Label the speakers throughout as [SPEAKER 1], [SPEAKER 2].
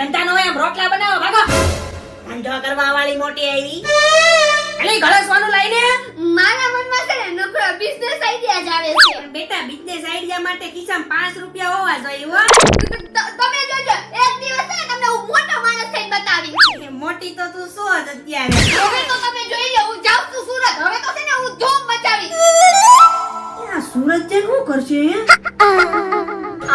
[SPEAKER 1] ધંધા નો એમ રોટલા બનાવો ભાગો. ધંધો કરવા વાળી મોટી આવી. અલી ગળસવાનું લઈને.
[SPEAKER 2] મારા મનમાં છે ને નકરો બિઝનેસ આઈડિયા જ આવે છે.
[SPEAKER 1] બેટા બિઝનેસ આઈડિયા માટે ખિસ્સામાં પાંચ રૂપિયા હોવા જોઈએ હો.
[SPEAKER 2] તમે જોજો એક દિવસ છે તમને હું મોટો માણસ થઈને
[SPEAKER 1] બતાવી મોટી તો તું શું જ અત્યારે?
[SPEAKER 2] હવે તો તમે જોઈ લો હું જાઉં છું સુરત. હવે તો છે ને હું ધૂમ મચાવી
[SPEAKER 1] આ સુરત જે શું કરશે?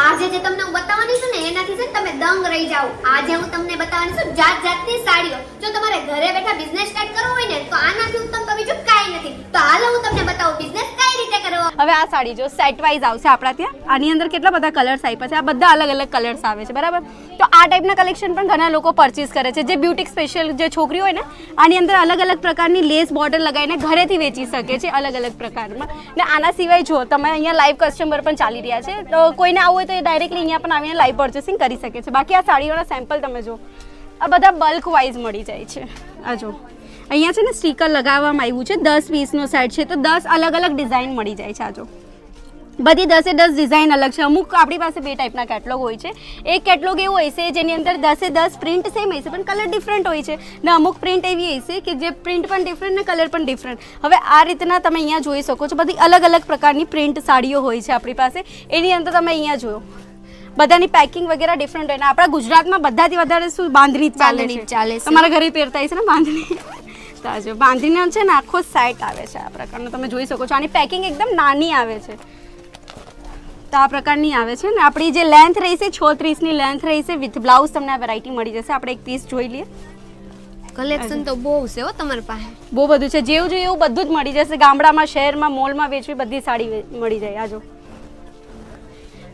[SPEAKER 2] આજે જે તમને હું બતાવવાની છું ને એનાથી છે ને તમે દંગ રહી જાઓ. આજે હું તમને બતાવવાની છું જાત જાતની સાડીઓ. જો તમારે ઘરે બેઠા બિઝનેસ સ્ટાર્ટ કરવો હોય ને, તો આનાથી ઉત્તમ તો બીજું કાંઈ નથી. તો હાલો હું તમને બતાવું બિઝનેસ કઈ રીતે કરવો.
[SPEAKER 3] હવે આ સાડી જો સેટ વાઇઝ આવશે આપણા ત્યાં. આની અંદર કેટલા બધા કલર્સ આપ્યા છે? આ બધા અલગ અલગ કલર્સ આવે છે, બરાબર? તો આ ટાઈપના કલેક્શન પણ ઘણા લોકો પરચેસ કરે છે. જે બ્યુટી સ્પેશિયલ જે છોકરી હોય ને, આની અંદર અલગ અલગ પ્રકારની લેસ બોર્ડર લગાવીને ઘરેથી વેચી શકે છે અલગ અલગ પ્રકારમાં. ને આના સિવાય જો તમે અહીંયા લાઈવ કસ્ટમર પણ ચાલી રહ્યા છે, તો કોઈને આવું હોય તો એ ડાયરેક્ટલી અહીંયા પણ આવીને લાઈવ પરચેસિંગ કરી શકે છે. બાકી આ સાડીઓના સેમ્પલ તમે જો આ બધા બલ્ક વાઇઝ મળી જાય છે. આ જો અહીંયા છે ને સ્ટીકર લગાવવામાં આવ્યું છે. દસ પીસનો સેટ છે. તો દસ અલગ અલગ ડિઝાઇન મળી જાય છે આ જો બધી દસે દસ ડિઝાઇન અલગ છે. અમુક આપણી પાસે બે ટાઈપના કેટલોગ હોય છે. એક કેટલોગ એવું છે જેની અંદર દસે દસ પ્રિન્ટ સેમ છે પણ કલર ડિફરન્ટ હોય છે. ને અમુક પ્રિન્ટ એવી છે કે જે પ્રિન્ટ પણ ડિફરન્ટ ને કલર પણ ડિફરન્ટ હવે આ રીતના તમે અહીંયા જોઈ શકો છો. બધી અલગ અલગ પ્રકારની પ્રિન્ટ સાડીઓ હોય છે આપણી પાસે. એની અંદર તમે અહીંયા જોયો બધાની પેકિંગ વગેરે ડિફરન્ટ હોય. ને આપણા ગુજરાતમાં બધાથી વધારે શું બાંધણી ચાલે છે
[SPEAKER 2] ચાલે છે.
[SPEAKER 3] તમારા ઘરે પહેરતા છે ને બાંધણી? તો આ બાંધણીનો છે ને આખો સેટ આવે છે આ પ્રકારનો. તમે જોઈ શકો છો આની પેકિંગ એકદમ નાની આવે છે. તો આ પ્રકારની આવે છે ને. આપણી જે લેન્થ રહી છે છોત્રીસની લેન્થ રહી છે વિથ બ્લાઉઝ તમને આ વેરાયટી મળી જશે. આપણે એક પીસ જોઈ લઈએ.
[SPEAKER 2] કલેક્શન તો બહુ છે હો તમારી પાસે.
[SPEAKER 3] બહુ બધું છે. જેવું જોઈએ એવું બધું જ મળી જશે. ગામડામાં શહેરમાં મોલમાં વેચવી બધી સાડી મળી જાય. આજો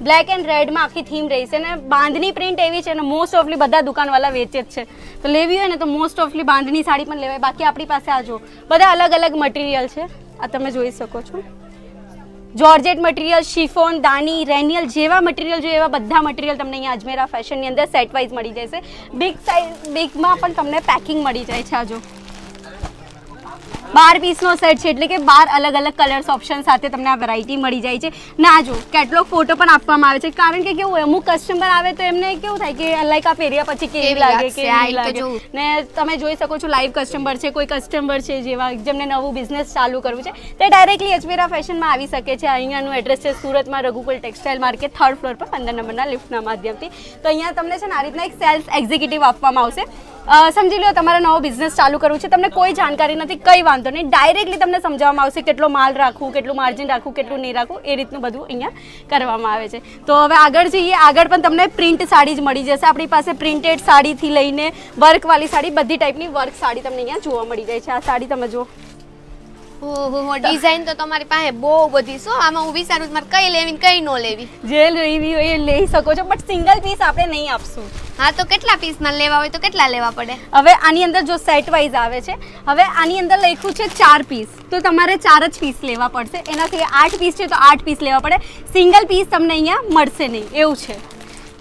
[SPEAKER 3] બ્લેક એન્ડ રેડમાં આખી થીમ રહી છે ને બાંધણી પ્રિન્ટ એવી છે અને મોસ્ટ ઓફલી બધા દુકાનવાળા વેચે જ છે. તો લેવી હોય ને તો મોસ્ટ ઓફલી બાંધણી સાડી પણ લેવાય. બાકી આપણી પાસે આ જો બધા અલગ અલગ મટીરિયલ છે. આ તમે જોઈ શકો છો. જોર્જેટ મટીરિયલ શિફોન દાની રેનિયલ જેવા મટીરિયલ જોઈએ એવા બધા મટીરિયલ તમને અહીંયા અજમેરા ફેશનની અંદર સેટ વાઇઝ મળી જશે. બિગ સાઇઝ બિગમાં પણ તમને પેકિંગ મળી જાય છે આ જો બાર પીસનો સેટ છે એટલે કે બાર અલગ અલગ કલર્સ ઓપ્શન સાથે તમને આ વેરાયટી મળી જાય છે. ના જો કેટલોગ ફોટો પણ આપવામાં આવે છે કારણ કે કેવું અમુક કસ્ટમર આવે તો એમને કેવું થાય કે લાઈક આ પહેર્યા પછી કેવી લાગે
[SPEAKER 2] કે
[SPEAKER 3] કેવી લાગે. ને તમે જોઈ શકો છો લાઈવ કસ્ટમર છે કોઈ કસ્ટમર છે જેવા જેમને નવું બિઝનેસ ચાલુ કરવું છે તે ડાયરેક્ટલી અજમેરા ફેશનમાં આવી શકે છે. અહીંયાનું એડ્રેસ છે સુરતમાં Raghukul textile market third floor પર પંદર નંબરના લિફ્ટના માધ્યમથી. તો અહીંયા તમને છે ને આ રીતના એક સેલ્સ એક્ઝિક્યુટિવ આપવામાં આવશે. સમજી લો તમારે નવો બિઝનેસ ચાલુ કરવું છે, તમને કોઈ જાણકારી નથી, કંઈ વાંધો નહીં. ડાયરેક્ટલી તમને સમજાવવામાં આવશે કેટલો માલ રાખવું, કેટલું માર્જિન રાખવું, કેટલું નહીં રાખવું, એ રીતનું બધું અહીંયા કરવામાં આવે છે. તો હવે આગળ જઈએ, આગળ પણ તમને પ્રિન્ટ સાડી જ મળી જશે. આપણી પાસે પ્રિન્ટેડ સાડીથી લઈને વર્કવાળી સાડી, બધી ટાઈપની વર્ક સાડી તમને અહીંયા જોવા મળી જાય છે. આ સાડી તમે જુઓ.
[SPEAKER 2] ઓહો ડિઝાઇન તો તમારી પાસે બહુ બધી શું આમાં હું વિચારું છું મારે કઈ લેવી ને કઈ ન લેવી.
[SPEAKER 3] જે લેવી હોય એ લઈ શકો છો બટ સિંગલ પીસ આપણે નહીં આપશું.
[SPEAKER 2] હા તો કેટલા પીસમાં લેવા હોય તો કેટલા લેવા પડે?
[SPEAKER 3] હવે આની અંદર જો સેટ વાઇઝ આવે છે હવે આની અંદર લખ્યું છે ચાર પીસ તો તમારે ચાર જ પીસ લેવા પડશે. એનાથી આઠ પીસ છે તો આઠ પીસ લેવા પડે. સિંગલ પીસ તમને અહીંયા મળશે નહીં. એવું છે.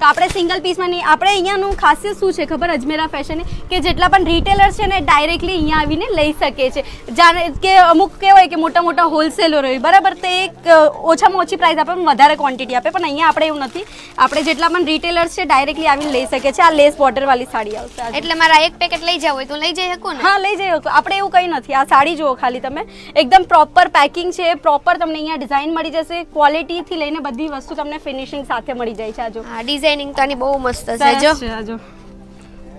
[SPEAKER 3] તો આપણે સિંગલ પીસમાં નહીં આપણે અહીંયાનું ખાસિયત શું છે ખબર અજમેરા ફેશન કે જેટલા પણ રિટેલર્સ છે ને ડાયરેક્ટલી અહીંયા આવીને લઈ શકે છે. જાણે કે અમુક કહેવાય કે મોટા મોટા હોલસેલર હોય બરાબર? તે એક ઓછામાં ઓછી પ્રાઇસ આપે વધારે ક્વોન્ટિટી આપે પણ અહીંયા આપણે એવું નથી. આપણે જેટલા પણ રિટેલર્સ છે ડાયરેક્ટલી આવીને લઈ શકે છે. આ લેસ બોર્ડરવાળી સાડી આવશે
[SPEAKER 2] એટલે મારા એક પેકેટ લઈ જાવ હોય તો લઈ જઈ શકું ને?
[SPEAKER 3] હા લઈ જઈ શકો આપણે એવું કંઈ નથી. આ સાડી જુઓ ખાલી તમે. એકદમ પ્રોપર પેકિંગ છે પ્રોપર તમને અહીંયા ડિઝાઇન મળી જશે. ક્વોલિટીથી લઈને બધી વસ્તુ તમને ફિનિશિંગ સાથે મળી જાય છે આ જો.
[SPEAKER 2] હા ડિઝાઇનિંગ તો આની બહુ મસ્ત છે. જો.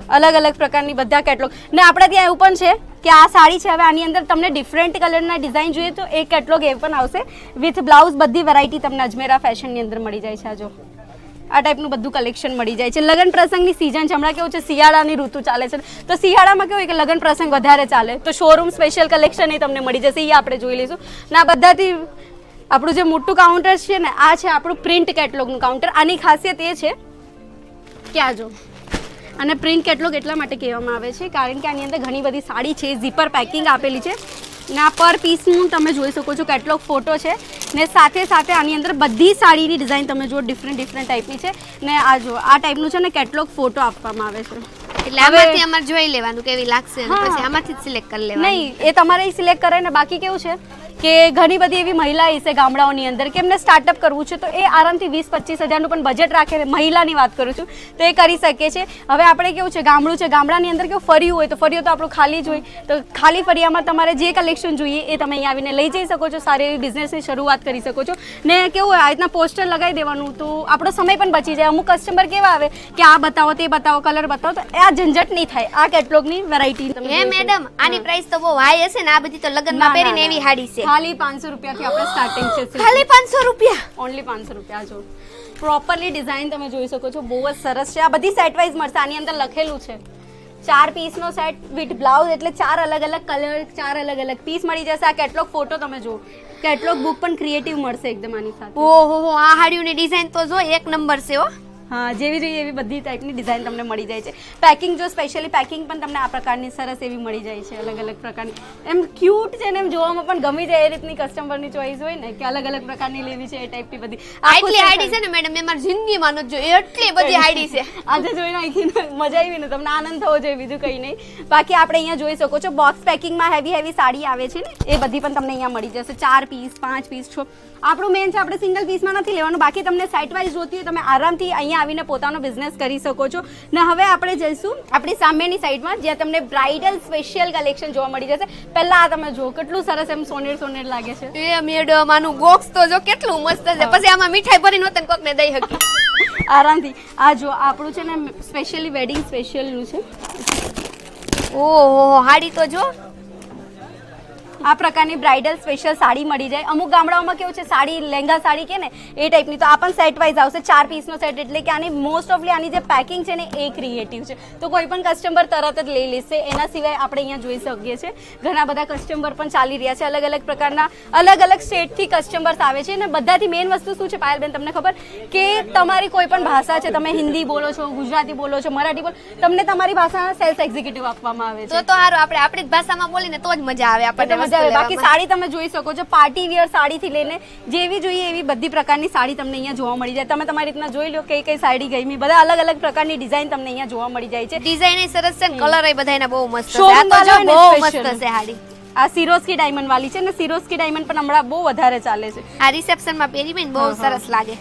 [SPEAKER 3] અલગ અલગ પ્રકારની બધા કેટલોગ ને આપણે ત્યાં એવું પણ છે કે આ સાડી છે, હવે આની અંદર તમને ડિફરન્ટ કલરના ડિઝાઇન જોઈએ તો એ કેટલોગ એ પણ આવશે. વિથ બ્લાઉઝ બધી વેરાયટી તમને અજમેરા ફેશનની અંદર મળી જાય છે, આ જો. આ ટાઈપનું બધું કલેક્શન મળી જાય છે. લગ્ન પ્રસંગની સિઝન છે. હમણાં કેવું છે, શિયાળાની ઋતુ ચાલે છે. તો શિયાળામાં કેવું કે લગ્ન પ્રસંગ વધારે ચાલે. તો શોરૂમ સ્પેશિયલ કલેક્શન એ તમને મળી જશે. એ આપણે જોઈ લઈશું. ને બધાથી આપણું જે મોટું કાઉન્ટર છે ને આ છે આપણું પ્રિન્ટ કેટલોગનું કાઉન્ટર આની ખાસિયત એ છે કે આ જો. અને પ્રિન્ટ કેટલોગ એટલા માટે કહેવામાં આવે છે કારણ કે આની અંદર ઘણી બધી સાડી છે ઝીપર પેકિંગ આપેલી છે. ને આ પર પીસનું તમે જોઈ શકો છો કેટલોગ ફોટો છે. ને સાથે સાથે આની અંદર બધી સાડીની ડિઝાઇન તમે જુઓ ડિફરન્ટ ડિફરન્ટ ટાઈપની છે. ને આ જો આ ટાઈપનું છે ને કેટલોગ ફોટો આપવામાં આવે છે.
[SPEAKER 2] એટલે આમાંથી અમારે જોઈ લેવાનું કેવી લાગશે પછી આમાંથી જ સિલેક્ટ કરી લેવાનું.
[SPEAKER 3] નહીં એ તમારે સિલેક્ટ કરે ને બાકી કેવું છે? કે ઘણી બધી એવી મહિલા છે ગામડાઓની અંદર કે એમને સ્ટાર્ટઅપ કરવું છે તો એ આરામથી વીસ પચીસ હજારનું પણ બજેટ રાખે મહિલાની વાત કરું છું તો એ કરી શકે છે. હવે આપણે કેવું છે ગામડું છે ગામડાની અંદર કેવું ફર્યું હોય તો ફર્યું તો આપણું ખાલી જ હોય. તો ખાલી ફરિયામાં તમારે જે કલેક્શન જોઈએ એ તમે અહીંયા આવીને લઈ જઈ શકો છો સારી એવી બિઝનેસની શરૂઆત કરી શકો છો. ને કેવું હોય આ રીતના પોસ્ટર લગાવી દેવાનું તો આપણો સમય પણ બચી જાય. અમુક કસ્ટમર કેવા આવે કે આ બતાવો તે બતાવો કલર બતાવો તો આ ઝંઝટ નહીં થાય. આ કેટલોગની વેરાયટી
[SPEAKER 2] હે મેડમ આની પ્રાઇસ તો બહુ હાઈ હશે ને આ બધી તો લગ્નમાં પહેરીને એવી હાડી છે.
[SPEAKER 3] ખાલી પાંચસો રૂપિયાથી આપણે સ્ટાર્ટિંગ છે
[SPEAKER 2] ખાલી પાંચસો રૂપિયા?
[SPEAKER 3] ઓનલી પાંચસો રૂપિયા જો. પ્રોપરલી ડિઝાઇન તમે જોઈ શકો છો બહુ જ સરસ છે. આ બધી સેટ વાઇઝ મળશે. આની અંદર લખેલું છે ચાર પીસનો સેટ વિથ બ્લાઉઝ એટલે ચાર અલગ અલગ કલર ચાર અલગ અલગ પીસ મળી જશે. આ કેટલોગ ફોટો તમે જુઓ. કેટલોગ બુક પણ ક્રિએટિવ મળશે એકદમ આની સાથે.
[SPEAKER 2] ઓહો આ હાડીઓની ડિઝાઇન તો જો એક નંબર છે હો.
[SPEAKER 3] હા જેવી જોઈએ એવી બધી ટાઈપની ડિઝાઇન તમને મળી જાય છે. પેકિંગ જો સ્પેશિયલી પેકિંગ પણ તમને આ પ્રકારની સરસ એવી મળી જાય છે અલગ અલગ પ્રકારની. એમ ક્યુટ છે ને એમ જોવામાં પણ ગમી જાય એ રીતની કસ્ટમરની ચોઈસ હોય ને કે અલગ અલગ પ્રકારની લેવી છે એ ટાઈપની બધી. આખું
[SPEAKER 2] આટલી આઈડી છે ને મેડમ મેં મારી જિંદગીમાં નથી જોઈ એટલી બધી આઈડી છે.
[SPEAKER 3] આજે જોઈ નાખીને મજા આવી ને તમને આનંદ થવો જોઈએ બીજું કંઈ નહીં. બાકી આપણે અહીંયા જોઈ શકો છો બોક્સ પેકિંગમાં હેવી હેવી સાડી આવે છે ને એ બધી પણ તમને અહીંયા મળી જશે. ચાર પીસ પાંચ પીસ છો. આપણું મેન છે આપણે સિંગલ પીસમાં નથી લેવાનું. બાકી તમને સાઇટ વાઇઝ જોતી હોય તમે આરામથી અહીંયા આવીને પોતાનો બિઝનેસ કરી શકો છો. ને હવે આપણે જઈશું આપણી સામેની સાઈડમાં જ્યાં તમને બ્રાઇડલ સ્પેશિયલ કલેક્શન જોવા મળી જશે. પહેલા આ તમે જુઓ કેટલું સરસ એમ સોનેર સોનેર લાગે છે.
[SPEAKER 2] એ મેડમાનું બોક્સ તો જો કેટલું મસ્ત છે. પછી આમાં મીઠાઈ ભરીને હોત ને કોકને દઈ હકી
[SPEAKER 3] આરામથી. આ જો આપણું છે ને સ્પેશિયલી વેડિંગ સ્પેશિયલનું છે.
[SPEAKER 2] ઓહો હાડી તો જો.
[SPEAKER 3] આ પ્રકારની બ્રાઇડલ સ્પેશિયલ સાડી મળી જાય. અમુક ગામડાઓમાં કેવું છે સાડી લેંગા સાડી કે ને એ ટાઈપની તો આ પણ સેટ વાઇઝ આવશે. ચાર પીસનો સેટ એટલે કે આની મોસ્ટ ઓફલી આની જે પેકિંગ છે ને એ ક્રિએટિવ છે. તો કોઈ પણ કસ્ટમર તરત જ લઈ લેશે. એના સિવાય આપણે અહીંયા જોઈ શકીએ છીએ ઘણા બધા કસ્ટમર પણ ચાલી રહ્યા છે. અલગ અલગ પ્રકારના અલગ અલગ સ્ટેટથી કસ્ટમર્સ આવે છે. અને બધાથી મેઇન વસ્તુ શું છે પાયલબેન તમને ખબર? કે તમારી કોઈ પણ ભાષા છે તમે હિન્દી બોલો છો ગુજરાતી બોલો છો મરાઠી બોલો તમને તમારી ભાષાના સેલ્સ એક્ઝિક્યુટિવ આપવામાં આવે છે.
[SPEAKER 2] તો તો સારું આપણે આપણી જ ભાષામાં બોલીને તો જ મજા આવે આપણને
[SPEAKER 3] મજા આવે. બાકી સાડી તમે જોઈ શકો છો. પાર્ટી વિયર સાડીથી લઈને જેવી જોઈએ એવી બધી પ્રકારની સાડી તમને અહીંયા જોવા મળી જાય. તમે તમારી રીતના જોઈ લો કઈ કઈ સાડી ગમી. બધા અલગ અલગ પ્રકારની ડિઝાઇન તમને અહીંયા જોવા મળી જાય છે.
[SPEAKER 2] ડિઝાઇન સરસ છે કલર એ બધાયના બહુ મસ્ત છે. આ તો જો બહુ. મસ્ત છે સાડી.
[SPEAKER 3] આ સિરોસ્કી ડાયમંડ વાળી છે ને સિરોસ્કી ડાયમંડ પણ હમણાં બહુ વધારે ચાલે છે.
[SPEAKER 2] આ રિસેપ્શનમાં પહેરી બહુ. સરસ લાગે.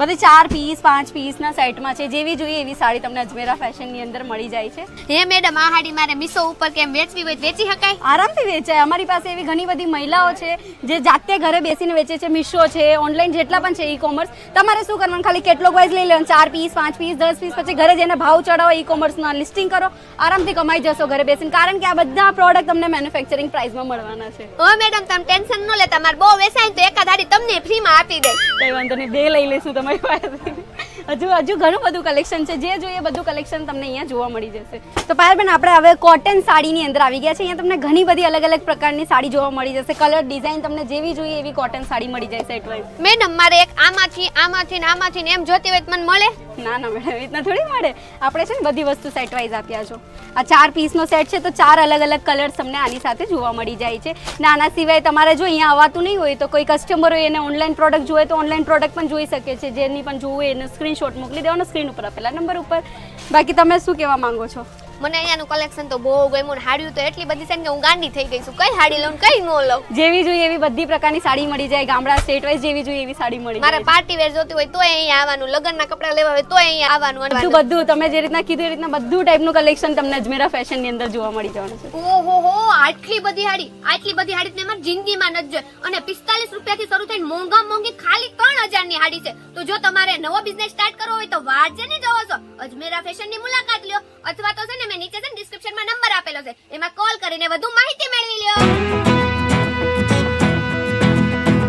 [SPEAKER 3] બધી ચાર પીસ પાંચ પીસના સેટમાં છે. જેવી જોઈએ એવી સાડી તમને અજમેરા ફેશનની અંદર મળી જાય છે.
[SPEAKER 2] હે મેડમ આ સાડી મારે મીશો ઉપર કેમ વેચવી હોય વેચી શકાય?
[SPEAKER 3] આરામથી વેચાય. અમારી પાસે એવી ઘણી બધી મહિલાઓ છે જે જાતે ઘરે બેસીને વેચે છે. મીશો છે ઓનલાઈન જેટલા પણ છે ઈ કોમર્સ તમારે શું કરવાનું? ખાલી કેટલોગ વાઇઝ લઈ લેવાનું. ચાર પીસ પાંચ પીસ દસ પીસ પછી ઘરે જઈને ભાવ ચડાવો ઈ કોમર્સના લિસ્ટિંગ કરો. આરામથી કમાઈ જશો ઘરે બેસીને. કારણ કે આ બધા પ્રોડક્ટ તમને મેન્યુફેક્ચરિંગ પ્રાઇસમાં મળવાના છે.
[SPEAKER 2] ઓ મેડમ તમે ટેન્શન ન લેતા મારે બહુ વેચાય તો એકાદ હાડી તમને ફ્રીમાં આપી દે.
[SPEAKER 3] કઈ વાંધો નહીં. બે લઈ લઈશું. ไม่ไหวเลย હજુ હજુ ઘણું બધું કલેક્શન છે. જે જોઈએ બધું કલેક્શન તમને અહીંયા જોવા મળી જશે. તો પાયલબેન આપણે હવે કોટન સાડીની અંદર આવી ગયા છે અહીંયા તમને ઘણી બધી અલગ અલગ પ્રકારની સાડી જોવા મળી જશે. કલર ડિઝાઇન તમને જેવી જોઈએ એવી કોટન સાડી મળી જાય સેટ વાઇઝ
[SPEAKER 2] મેડમ મારે એક આમાંથી આમાંથી ને આમાંથી ને એમ જોતી હોય તો મને મળે?
[SPEAKER 3] ના ના મેડમ રીતના થોડી મળે. આપણે છે ને બધી વસ્તુ સેટ વાઇઝ આપ્યા છો. આ ચાર પીસનો સેટ છે તો ચાર અલગ અલગ કલર્સ તમને આની સાથે જોવા મળી જાય છે. ને આના સિવાય તમારે જો અહીંયા આવવાતું નહીં હોય તો કોઈ કસ્ટમર હોય એને ઓનલાઈન પ્રોડક્ટ જોઈએ તો ઓનલાઈન પ્રોડક્ટ પણ જોઈ શકે છે. જેની પણ જોવું એને એને સ્ક્રીનશોટ મોકલી દેવાનો સ્ક્રીન ઉપર આપેલા નંબર ઉપર. બાકી તમે શું કહેવા માંગો છો?
[SPEAKER 2] મને અહીંયાનું કલેક્શન તો બહુ ગમ્યું ને હાડીઓ તો એટલી બધી છે ને કે હું ગાંડી થઈ ગઈ છું. કઈ હાડી લઉં કઈ ન લઉં.
[SPEAKER 3] જેવી જોઈએ એવી બધી પ્રકારની સાડી મળી જાય ગામડા સ્ટેટ વાઇઝ જેવી જોઈએ એવી સાડી મળી
[SPEAKER 2] મારે પાર્ટી વેર જોતી હોય તોય અહીંયા આવવાનું લગ્નના કપડા લેવા હોય તોય અહીંયા આવવાનું
[SPEAKER 3] બધું બધું તમે જે રીતના કીધું એ રીતના બધું ટાઈપનું કલેક્શન તમને અજમેરા ફેશનની અંદર જોવા મળી જવાનું છે.
[SPEAKER 2] ઓહો હો આટલી બધી હાડી આટલી બધી હાડી તો મારી જિંદગીમાં નથી જોઈ અને પિસ્તાલીસ રૂપિયાથી શરૂ થઈને મોંઘા મોંઘી ખાલી ત્રણ હજારની હાડી છે. તો જો તમારે નવો બિઝનેસ સ્ટાર્ટ કરવો હોય તો વાર છે ને જવો છો. અજમેરા ફેશનની મુલાકાત લ્યો. અથવા તો છે ને તમે નીચે છે ને ડિસ્ક્રિપ્શનમાં નંબર આપેલો છે. એમાં કોલ કરીને વધુ માહિતી મેળવી લ્યો.